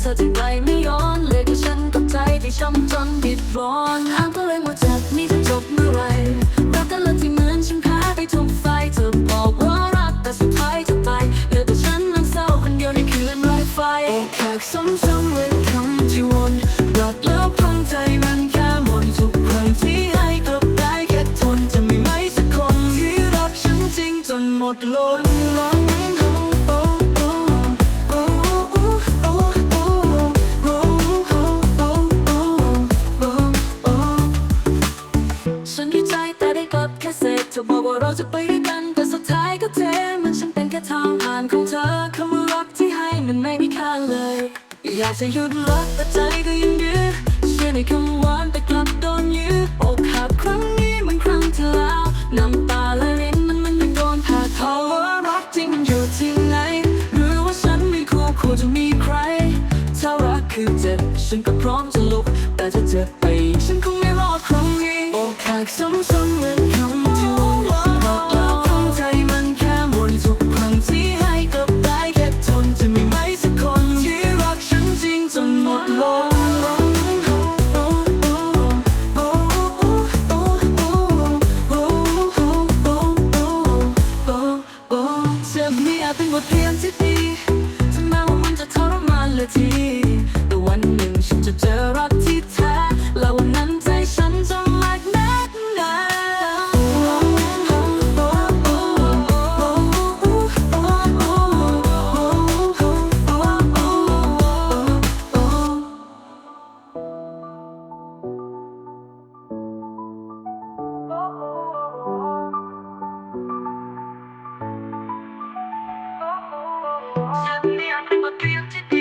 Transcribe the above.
เธอที่ไปไม่ย้อนเลยที่ฉันกับใจที่ช้ำจนผิดร้อนอ้างตัวเองว่าจากนี้จะจบเมื่อไรรักกันเลยที่เหมือนฉันแพ้ไปทุกไฟเธอบอกว่ารักแต่สุดท้ายเธอไปเหลือแต่ฉันนั่งเศร้าคนเดียวในคืนไร้ไฟอกหักซ้ำๆเหมือนคำที่วนรักแล้วพังใจมันแค่หมดทุกครั้งที่ให้กลับได้แค่ทนจะไม่ไหมสักคนที่รักฉันจริงจนหมดล้นล้น เราจะไปด้วยกันแต่สุดท้ายก็เทมันฉันเป็นแค่ทางผ่านของเธอคำว่ารักที่ให้มันไม่มีค่าเลย อยากจะหยุดรักแต่ใจก็ยังยื้อเชื่อในคำหวานแต่กลับโดนยื้อกหักครั้งนี้เหมันครั้งที่แล้วน้ำตาและลิ้นมันมันยังโดนแผดเผาว่ารักจริงอยู่ที่ไหนหรือว่าฉันไม่คู่ควรจะมีใครถ้ารักคือเจ็บฉันก็พร้อมจะลุกแต่ถ้าเจ็บไปฉันคงไม่รอดครั้งนี้อกหักซ้ำๆ ที่ดีถึงแม้ว่ามันจะทรมานเลยที me, I'm a guilty.